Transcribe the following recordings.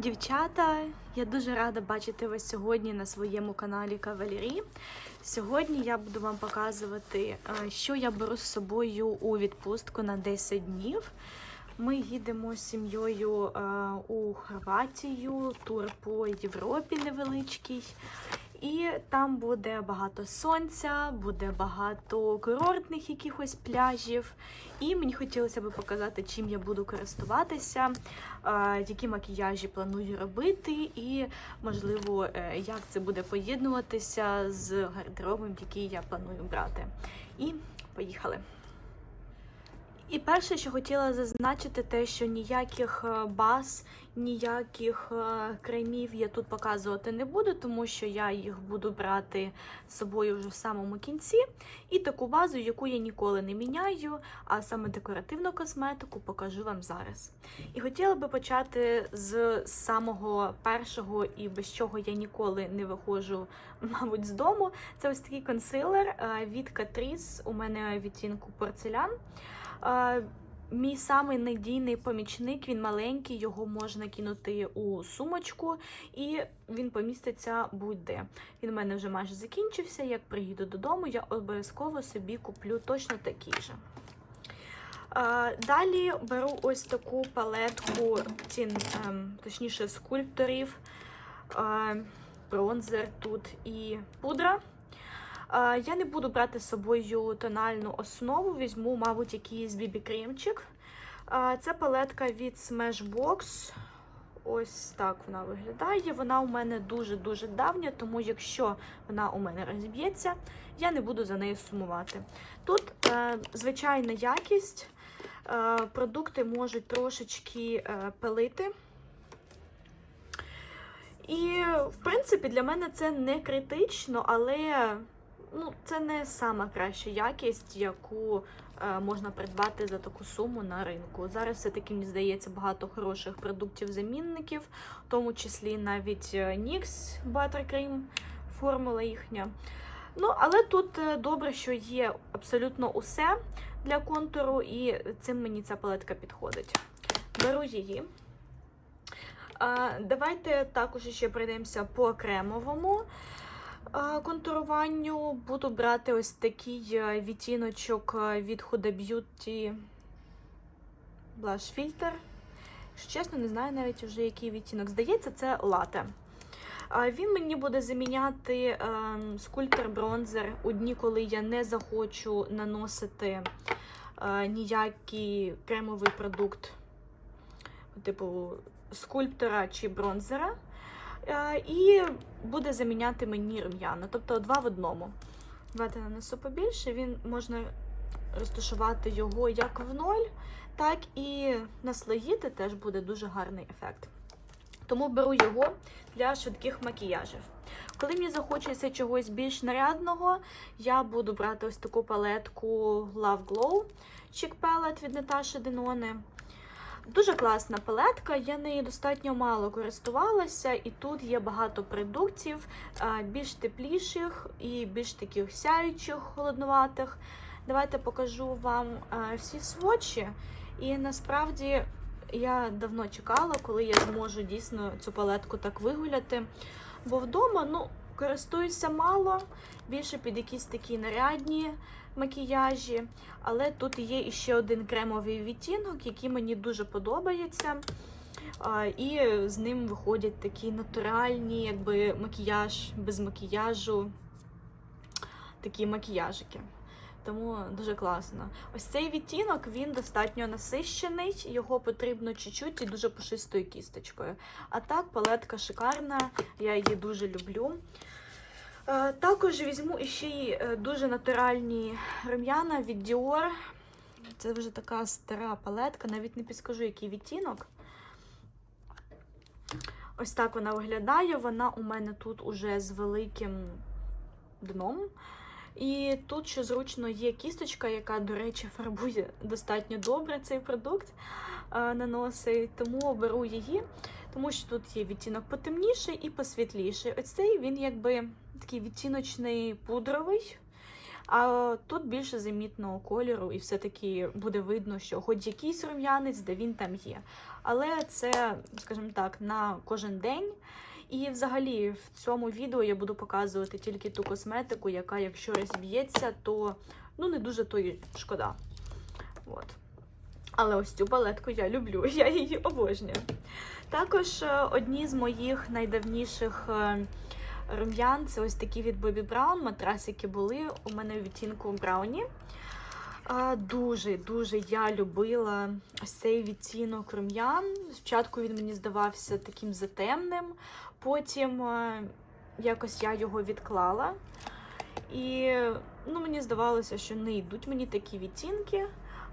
Дівчата, я дуже рада бачити вас сьогодні на своєму каналі Кавалері. Сьогодні я буду вам показувати, е, що я беру з собою у відпустку на 10 днів. Ми їдемо з сім'єю е, у Хорватію, тур по Європі невеличкий. І там буде багато сонця, буде багато курортних якихось пляжів. І мені хотілося б показати, чим я буду користуватися, е, які макіяжі планую робити, і, можливо, е, як це буде поєднуватися з гардеробом, який я планую брати. І поїхали. І перше, що хотіла зазначити, те, що ніяких е, баз, ніяких е, кремів я тут показувати не буду, тому що я їх буду брати з собою вже в самому кінці. І таку базу, яку я ніколи не міняю, а саме декоративну косметику покажу вам зараз. І хотіла би почати з самого першого і без чого я ніколи не виходжу, мабуть, з дому. Це ось такий консилер е, від Catrice, у мене відтінку порцелян. Мій самий надійний помічник, він маленький, його можна кинути у сумочку, і він поміститься будь-де. Він у мене вже майже закінчився. Як приїду додому, я обов'язково собі куплю точно такий же. Далі беру ось таку палетку, тін, ем, точніше, скульпторів, бронзер тут і пудра. Я не буду брати з собою тональну основу, візьму, мабуть, якийсь бібі-кремчик. Це палетка від Smashbox. Ось так вона виглядає. Вона у мене дуже-дуже давня, тому якщо вона у мене розіб'ється, я не буду за нею сумувати. Тут е, звичайна якість, е, продукти можуть трошечки е, пилити. І, в принципі, для мене це не критично, але ну, це не сама краща якість, яку е, можна придбати за таку суму на ринку. Зараз все-таки, мені здається, багато хороших продуктів-замінників, в тому числі навіть е, NYX Buttercream, формула їхня. Ну, але тут е, добре, що є абсолютно усе для контуру, і цим мені ця палетка підходить. Беру її. Давайте також ще пройдемося по кремовому контуруванню. Буду брати ось такий е, відтіночок е, від Huda Beauty Blush Filter. Якщо чесно, не знаю навіть вже який відтінок. Здається, це лате. Він мені буде заміняти ем, скульптор бронзер у дні, коли я не захочу наносити е, ніякий кремовий продукт, типу скульптора чи бронзера. Е, І буде заміняти мені рум'яна. Тобто два в одному. Давайте нанесу побільше, він можна розташувати його як в ноль, так і наслоїти теж буде дуже гарний ефект. Тому беру його для швидких макіяжів. Коли мені захочеться чогось більш нарядного, я буду брати ось таку палетку Love Glow Chic Palette від Наташі Денони. Дуже класна палетка, я нею достатньо мало користувалася, і тут є багато продуктів, більш тепліших і більш таких сяючих, холоднуватих. Давайте покажу вам всі свочі. І насправді я давно чекала, коли я зможу дійсно цю палетку так вигуляти. Бо вдома ну, користуюся мало, більше під якісь такі нарядні макіяжі. Але тут є іще один кремовий відтінок, який мені дуже подобається. І з ним виходять такі натуральні, якби макіяж без макіяжу, такі макіяжики. Тому дуже класно. Ось цей відтінок він достатньо насищений, його потрібно чуть-чуть і дуже пушистою кісточкою. А так, палетка шикарна, я її дуже люблю. Е, Також візьму іще й е, дуже натуральні рум'яна від Dior. Це вже така стара палетка, навіть не підскажу, який відтінок. Ось так вона виглядає. Вона у мене тут уже з великим дном. І тут ще зручно є кісточка, яка, до речі, фарбує достатньо добре цей продукт е, наносить, тому беру її, тому що тут є відтінок потемніший і посвітліший. Оцей він якби такий відтіночний пудровий. А тут більше замітного кольору, і все-таки буде видно, що хоч якийсь рум'янець, де він там є. Але це, скажімо так, на кожен день. І взагалі в цьому відео я буду показувати тільки ту косметику, яка, якщо розб'ється, то ну не дуже то й шкода. От. Але ось цю палетку я люблю, я її обожнюю. Також е, одні з моїх найдавніших е, рум'ян це ось такі від Bobbi Brown. Матрасики були у мене в відтінку Брауні. Дуже, дуже я любила цей відтінок рум'ян. Спочатку він мені здавався таким затемним, потім е, якось я його відклала. І ну, мені здавалося, що не йдуть мені такі відтінки,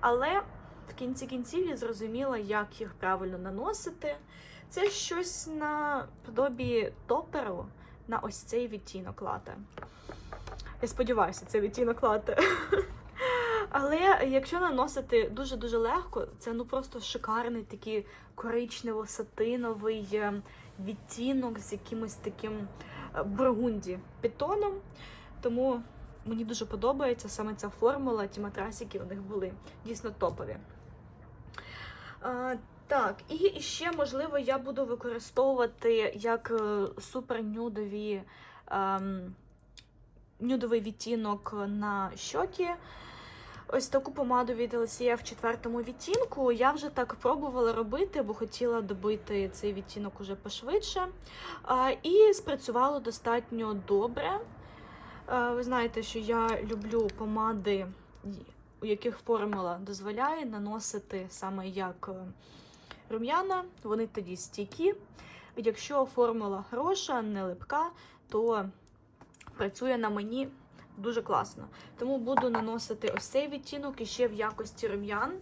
але в кінці кінців я зрозуміла, як їх правильно наносити. Це щось на подобі топеру на ось цей відтінок лате. Я сподіваюся, це відтінок лате. Але якщо наносити дуже-дуже легко, це ну просто шикарний такий коричнево-сатиновий е, відтінок з якимось таким е, бургунді підтоном. Тому мені дуже подобається саме ця формула, ті матрасики у них були дійсно топові. А, так, і ще, можливо, я буду використовувати як е, супернюдові ем, нюдовий відтінок на щоки. Ось таку помаду від LCF в четвертому відтінку. Я вже так пробувала робити, бо хотіла добити цей відтінок уже пошвидше. І спрацювало достатньо добре. А, ви знаєте, що я люблю помади, у яких формула дозволяє наносити саме як е, рум'яна, вони тоді стійкі. Якщо формула хороша, не липка, то працює на мені дуже класно. Тому буду наносити ось цей відтінок і ще в якості рум'ян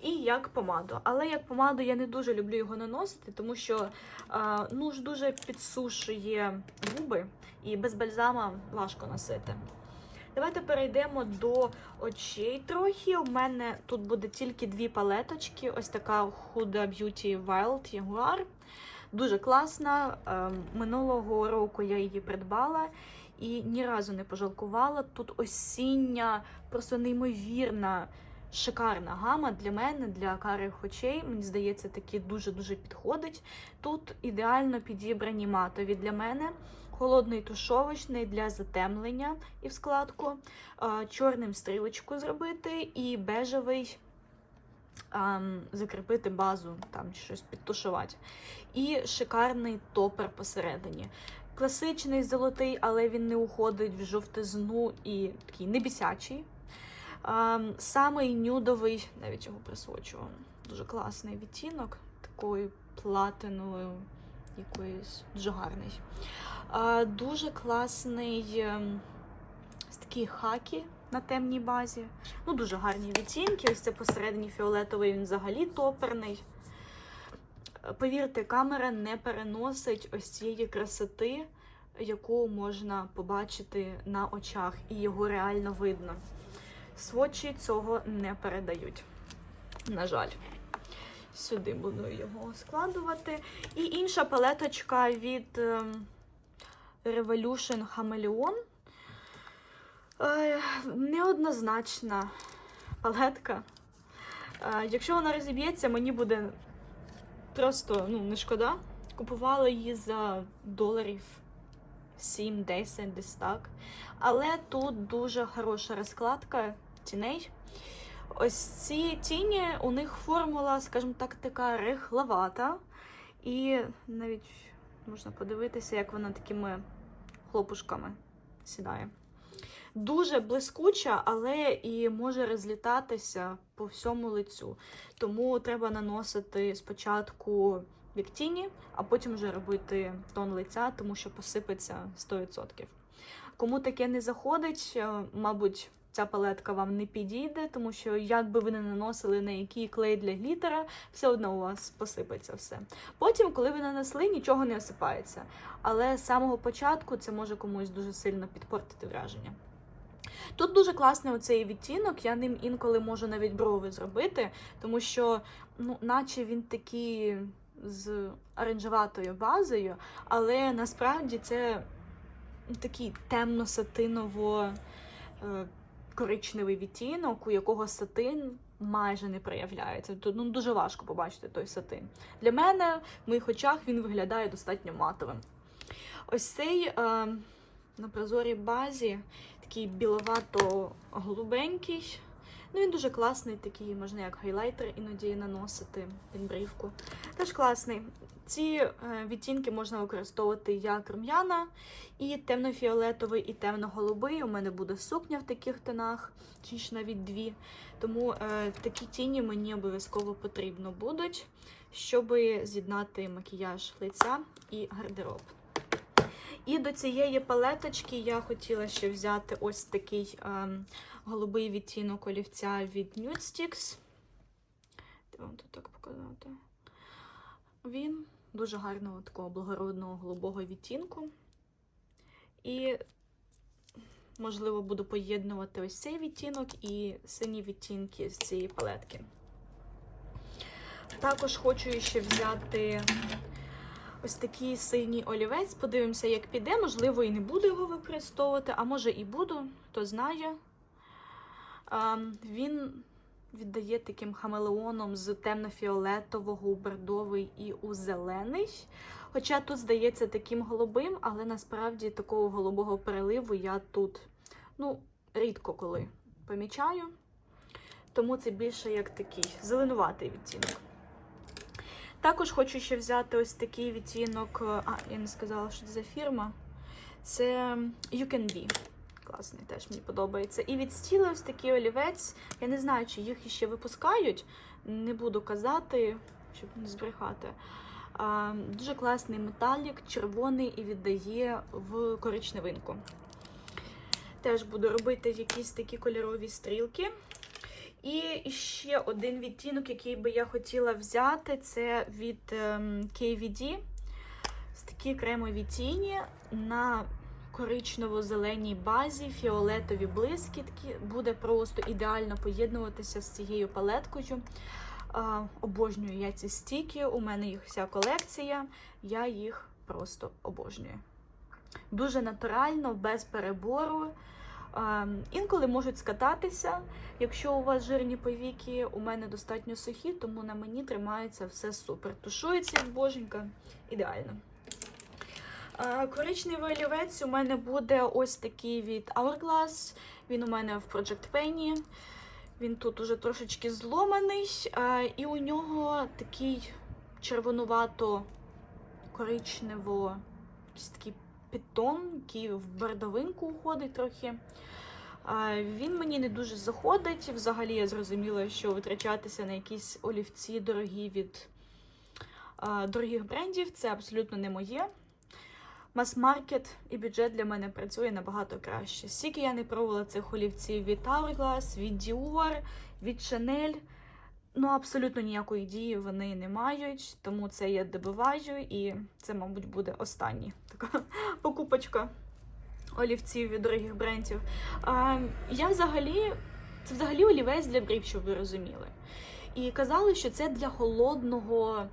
і як помаду. Але як помаду я не дуже люблю його наносити, тому що а, ну ж дуже підсушує губи і без бальзама важко носити. Давайте перейдемо до очей трохи. У мене тут буде тільки дві палеточки. Ось така Huda Beauty Wild Jaguar. Дуже класна. Ем, Минулого року я її придбала і ні разу не пожалкувала. Тут осіння, просто неймовірна, шикарна гама для мене, для карих очей. Мені здається, такі дуже-дуже підходить. Тут ідеально підібрані матові для мене. Холодний тушовочний для затемлення і в складку, чорним стрілочку зробити, і бежевий закріпити базу, там щось підтушувати. І шикарний топер посередині. Класичний золотий, але він не уходить в жовтизну і такий небісячий. Ам, самий нюдовий, навіть його присвочу, дуже класний відтінок, такою платиновою, якоюсь дуже гарний. А, дуже класний ем, ось такий хакі на темній базі. Ну, дуже гарні відтінки. Ось це посередині фіолетовий, він взагалі топерний. Повірте, камера не переносить ось цієї красоти, яку можна побачити на очах, і його реально видно. Свочі цього не передають. На жаль. Сюди буду його складувати. І інша палеточка від ем, Revolution Chameleon. Е, Неоднозначна палетка. Е, Якщо вона розіб'ється, мені буде просто ну, не шкода. Купувала її за доларів 7-10 десь так. Але тут дуже хороша розкладка тіней. Ось ці тіні, у них формула, скажімо так, така рихловата. І навіть можна подивитися, як вона такими хлопушками сідає. Дуже блискуча, але і може розлітатися по всьому лицю. Тому треба наносити спочатку від тіні, а потім вже робити тон лиця, тому що посипеться 100%. Кому таке не заходить, е, мабуть, ця палетка вам не підійде, тому що як би ви не наносили на який клей для глітера, все одно у вас посипеться все. Потім, коли ви нанесли, нічого не осипається. Але з самого початку це може комусь дуже сильно підпортити враження. Тут дуже класний оцей відтінок, я ним інколи можу навіть брови зробити, тому що, ну, наче він такий з оранжеватою базою, але насправді це такий темно-сатиново. е, коричневий відтінок, у якого сатин майже не проявляється. Тут ну, дуже важко побачити той сатин. Для мене в моїх очах він виглядає достатньо матовим. Ось цей е, на прозорій базі, такий біловато-голубенький. Ну, він дуже класний, такий, можна як хайлайтер іноді наносити під брівку. Теж класний. Ці е, відтінки можна використовувати як рум'яна, і темно-фіолетовий, і темно-голубий. У мене буде сукня в таких тонах, чи ж навіть дві. Тому е, такі тіні мені обов'язково потрібно будуть, щоб з'єднати макіяж лиця і гардероб. І до цієї палеточки я хотіла ще взяти ось такий ем, голубий відтінок олівця від Nude Sticks. Вам тут так показати? Він дуже гарного такого благородного голубого відтінку. І, можливо, буду поєднувати ось цей відтінок і сині відтінки з цієї палетки. Також хочу ще взяти ось такий синій олівець. Подивимося, як піде. Можливо, і не буду його використовувати, а може і буду, хто знає. Він віддає таким хамелеоном з темно-фіолетового у бордовий і у зелений. Хоча тут здається таким голубим, але насправді такого голубого переливу я тут ну, рідко коли помічаю. Тому це більше як такий зеленуватий відтінок. Також хочу ще взяти ось такий відтінок. А, я не сказала, що це за фірма. Це You Can Be. Класний, теж мені подобається. І від стіли ось такий олівець. Я не знаю, чи їх ще випускають. Не буду казати, щоб не збрехати. А, дуже класний металік, червоний і віддає в коричневинку. Теж буду робити якісь такі кольорові стрілки. І ще один відтінок, який би я хотіла взяти, це від ем, KVD. Ось такі кремові тіні на коричнево-зеленій базі, фіолетові блискітки. Буде просто ідеально поєднуватися з цією палеткою. Обожнюю я ці стіки, у мене їх вся колекція, я їх просто обожнюю. Дуже натурально, без перебору. Інколи можуть скататися. Якщо у вас жирні повіки, у мене достатньо сухі, тому на мені тримається все супер. Тушується боженька, ідеально. Коричневий олівець у мене буде ось такий від Hourglass. Він у мене в Project Penny. Він тут уже трошечки зломаний, і у нього такий червонувато-коричнево, такий питон, який в бордовинку уходить трохи. Він мені не дуже заходить. Взагалі я зрозуміла, що витрачатися на якісь олівці дорогі від дорогих брендів це абсолютно не моє. Мас-маркет і бюджет для мене працює набагато краще. Скільки я не пробувала цих олівців від Hourglass, від Dior, від Chanel. Ну, абсолютно ніякої дії вони не мають, тому це я добиваю, і це, мабуть, буде остання така покупочка олівців від дорогих брендів. А, я взагалі, це взагалі олівець для брів, щоб ви розуміли. І казали, що це для холодного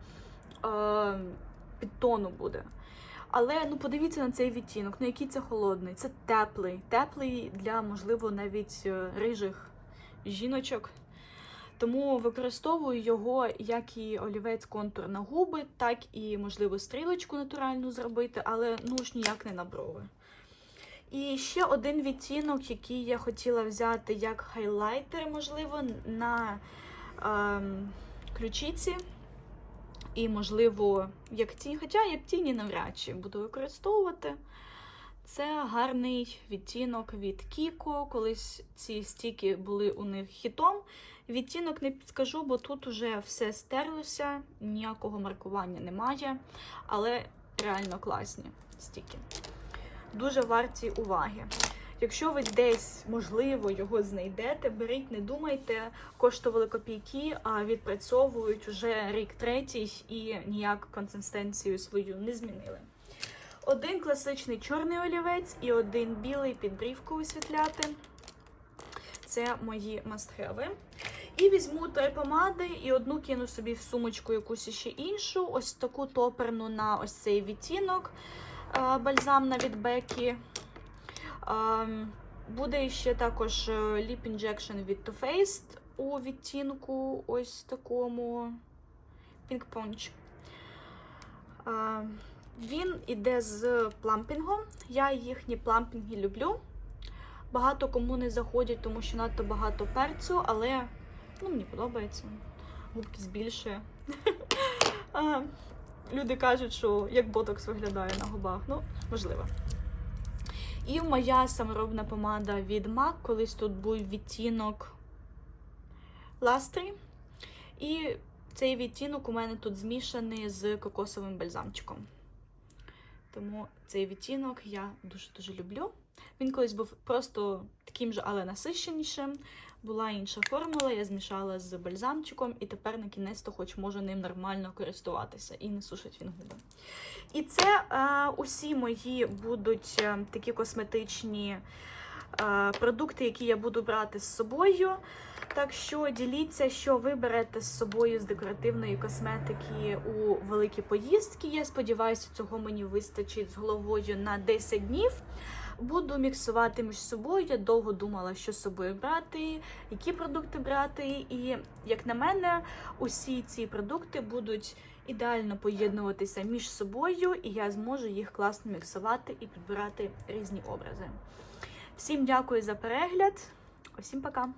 е, підтону буде. Але ну подивіться на цей відтінок, ну який це холодний, це теплий, теплий для, можливо, навіть е, рижих жіночок. Тому використовую його як і олівець контур на губи, так і, можливо, стрілочку натуральну зробити, але ну ж ніяк не на брови. І ще один відтінок, який я хотіла взяти як хайлайтер, можливо, на ем, ключиці. І, можливо, як тінь, хоча як тіні навряд чи буду використовувати. Це гарний відтінок від Kiko. Колись ці стіки були у них хітом. Відтінок не підскажу, бо тут уже все стерлося, ніякого маркування немає, але реально класні стіки. Дуже варті уваги. Якщо ви десь, можливо, його знайдете, беріть, не думайте, коштували копійки, а відпрацьовують уже рік третій і ніяк консистенцію свою не змінили. Один класичний чорний олівець і один білий під брівку висвітляти. Це мої мастхеви. І візьму три помади і одну кину собі в сумочку якусь ще іншу. Ось таку топерну на ось цей відтінок. Бальзамна від Бекі. Буде ще також е, Lip Injection від Too Faced у відтінку ось такому Pink Punch. Він іде з плампінгом. Я їхні плампінги люблю. Багато кому не заходять, тому що надто багато перцю, але ну, мені подобається. Губки збільшує. Люди кажуть, що як ботокс виглядає на губах. Ну, можливо. І моя саморобна помада від MAC. Колись тут був відтінок Lastry. І цей відтінок у мене тут змішаний з кокосовим бальзамчиком. Тому цей відтінок я дуже-дуже люблю. Він колись був просто таким же, але насищенішим. Була інша формула, я змішала з бальзамчиком, і тепер на кінець то хоч можу ним нормально користуватися і не сушить він губи. І це е, усі мої будуть е, такі косметичні е, продукти, які я буду брати з собою. Так що діліться, що ви берете з собою з декоративної косметики у великі поїздки. Я сподіваюся, цього мені вистачить з головою на 10 днів. Буду міксувати між собою. Я довго думала, що з собою брати, які продукти брати. І, як на мене, усі ці продукти будуть ідеально поєднуватися між собою, і я зможу їх класно міксувати і підбирати різні образи. Всім дякую за перегляд. Усім пока!